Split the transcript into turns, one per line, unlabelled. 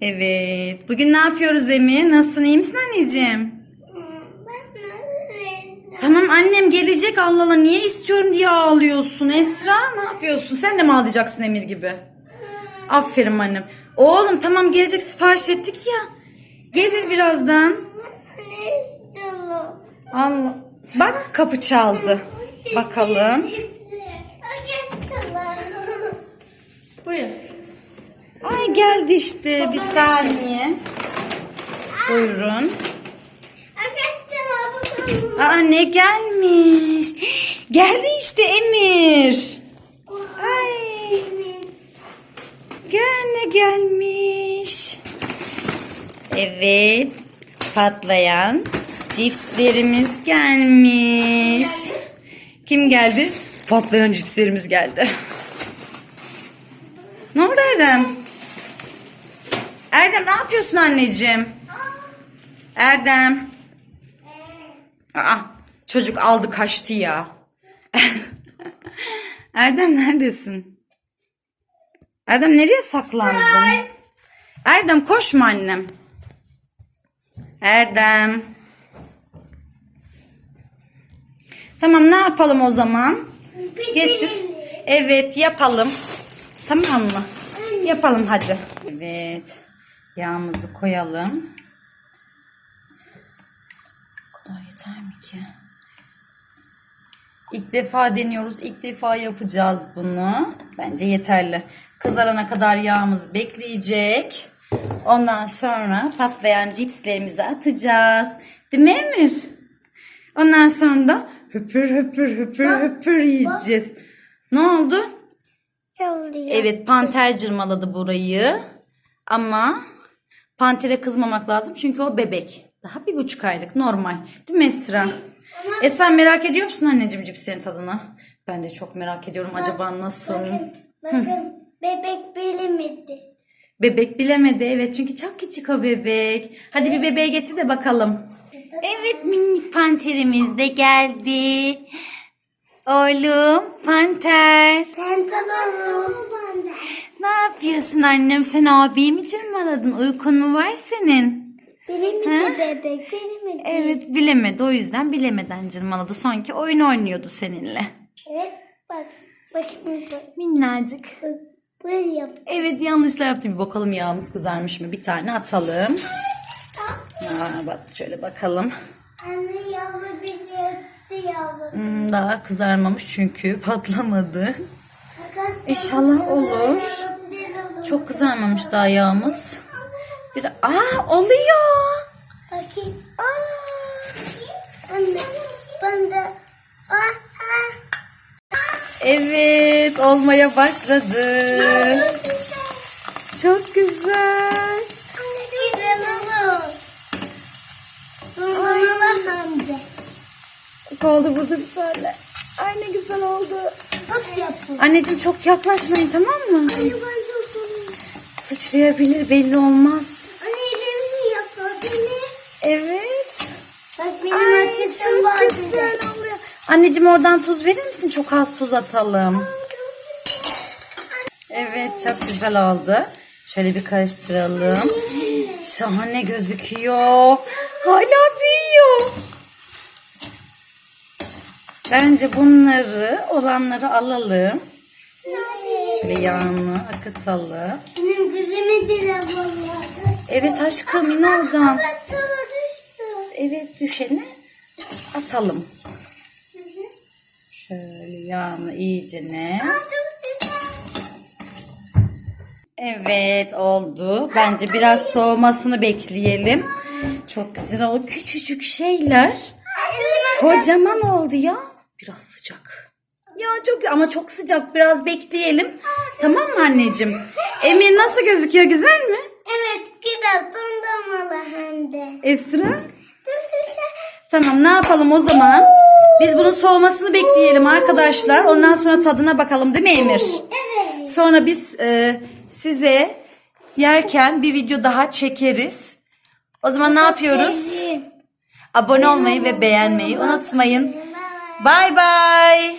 Evet. Bugün ne yapıyoruz Emir? Nasılsın? iyi misin anneciğim? Tamam annem gelecek Allah Allah. Niye istiyorum diye ağlıyorsun. Esra ne yapıyorsun? Sen de mi ağlayacaksın Emir gibi? Aferin annem. Oğlum tamam gelecek sipariş ettik ya. Gelir birazdan. Allah. Bak kapı çaldı. Bakalım.
Buyurun.
Ay geldi işte. Bir saniye. Buyurun. Aa ne gelmiş? Geldi işte Emir. Ay. Gel ne gelmiş. Evet. Patlayan cipslerimiz gelmiş. Kim geldi? Patlayan cipslerimiz geldi. Ne oldu Erdem? Erdem ne yapıyorsun anneciğim? Erdem. Aa, çocuk aldı kaçtı ya. Erdem neredesin? Erdem nereye saklandın? Erdem koşma annem. Erdem. Tamam ne yapalım o zaman? Getir. Evet yapalım. Tamam mı? Yapalım hadi. Evet. Yağımızı koyalım. Bu kadar yeter mi ki? İlk defa deniyoruz. İlk defa yapacağız bunu. Bence yeterli. Kızarana kadar yağımız bekleyecek. Ondan sonra patlayan cipslerimizi atacağız. Değil mi Emir? Ondan sonra da höpür höpür höpür höpür yiyeceğiz. Ne oldu? Evet panter cırmaladı burayı. Ama pantere kızmamak lazım çünkü o bebek. Daha bir buçuk aylık normal. Değil mi Esra? E sen merak ediyor musun anneciğim cipslerin tadını? Ben de çok merak ediyorum acaba nasıl?
Bakın bebek bilemedi.
Bebek bilemedi evet çünkü çok küçük o bebek. Hadi bir bebeğe getir de bakalım. Evet minik panterimiz de geldi. Oğlum panter. Ne yapıyorsun annem? Sen abiyi mi cırmaladın? Uykun mu var senin?
Bilemedi bebek bilemedi.
Evet bilemedi. O yüzden bilemeden cırmaladı. Sanki oyun oynuyordu seninle.
Evet bak. Bakın bak.
Minnacık.
Böyle yap.
Evet yanlışla yaptım. Bir bakalım yağımız kızarmış mı? Bir tane atalım. Aa, bak şöyle bakalım.
Anne yavru bir yattı yavru.
Hmm, daha kızarmamış çünkü patlamadı. İnşallah olur.
Çok.
Kızarmamış daha yağımız. Bir Aa oluyor.
Bakayım.
Aa.
Anne. Ben de. Ah, ah.
Evet olmaya başladı. Çok güzel.
Güzel olur.
Oldu burada bir tane. Ay ne güzel oldu. Anneciğim çok yaklaşmayın tamam mı?
Anne ben çok seviyorum.
Sıçrayabilir belli olmaz.
Anne elimizi yapabilir.
Evet.
Bak benim
Ay
ateşim var.
Anneciğim oradan tuz verir misin? Çok az tuz atalım. Evet çok güzel oldu. Şöyle bir karıştıralım. Şahane gözüküyor. Hala büyüyor. Bence bunları olanları alalım. Şöyle yağını akıtalım.
Vallahi.
Evet aşkım in oradan. Evet düşeni atalım. Şöyle yağını
çok güzel.
Evet oldu. Bence biraz soğumasını bekleyelim. Çok güzel oldu. Küçücük şeyler. Kocaman oldu ya. Biraz sıcak. Ya çok ama çok sıcak. Biraz bekleyelim. Tamam mı anneciğim? Emir nasıl gözüküyor? Güzel mi?
Evet güzel dondurmalı hem de.
Esra?
Çok güzel.
Tamam ne yapalım o zaman? Biz bunun soğumasını bekleyelim arkadaşlar. Ondan sonra tadına bakalım değil mi Emir?
Evet.
Sonra biz e, size yerken bir video daha çekeriz. O zaman ne yapıyoruz? Abone olmayı ve beğenmeyi unutmayın. Bay bay.